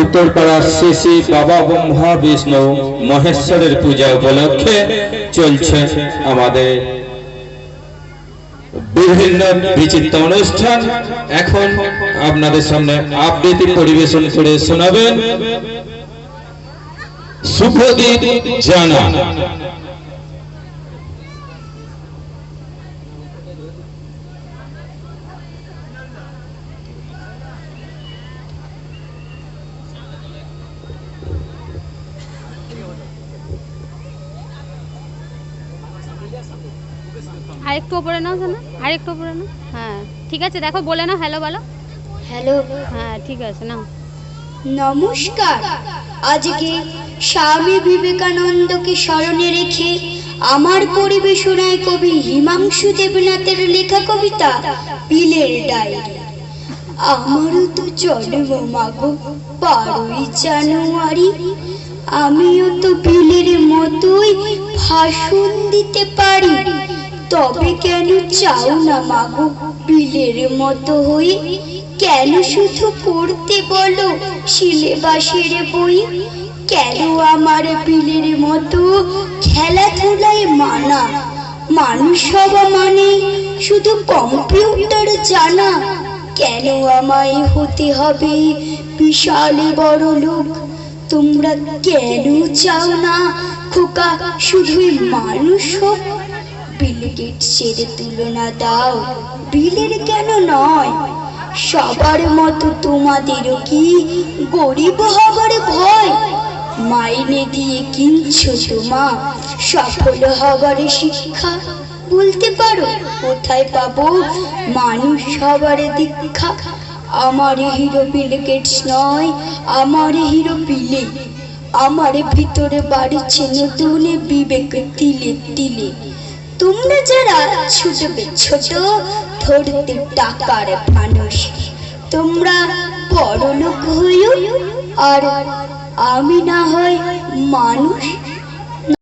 উত্তরপাড়ার শ্রী বাবা ব্রহ্মা মহেশ্বরের পূজা উপলক্ষে চলছে আমাদের বিভিন্ন বিচিত্র অনুষ্ঠান। এখন আপনাদের সামনে আবৃত্তি পরিবেশন করে শোনাবেন। শুভদীপ জানা। আরেকটু ওপরে নাও জানা আরেকটু ওপরে নাও। হ্যাঁ ঠিক আছে দেখো বলে নাও হ্যালো বলো। হ্যালো। হ্যাঁ ঠিক আছে নাও। নমস্কার। আজকে স্বামী বিবেকানন্দকে স্মরণে রেখে আমার পরিবেশনায় কবি হিমাংশু দেবনাথের লেখা কবিতা বিলের ডায়েরি আমারও তো জন্ম মাগো বারোই জানুয়ারি। আমিও তো বিলের মতোই ভাষণ দিতে পারি। তবে কেন চাও না মাগো? বিলের মতো হই কেন শুধু পড়তে বলো সিলেবাসের বই? কেন আমার বিলের মতো খেলাধুলায় মানা? মানুষ হওয়া মানে শুধু কম্পিউটার জানা? কেন আমায় হতে হবে বিশালে বড় লোক? তোমরা কেন চাও না খোকা? শুধুই মানুষ হোক। বিল গেটসের তুলনা দাও। বিলের কেন নয়? সবার মতো তোমাদেরও কি গরিব হবার ভয়? মাইনে দিয়ে কিনছো তোমা, সফল হবার শিক্ষা। বলতে পারো, কোথায় পাবো? মানুষ হবার দীক্ষা। আমার হিরো বিল নয়, আমার হিরো বিলে। আমার ভিতরে বাড়ছে নতুন বিবেক, তিলে তিলে। তোমরা যারা ছুটবে ছোট, ধরতে টাকার মানুষ, তোমরা বড় লোক হইও, আর আমি না হয় মানুষ।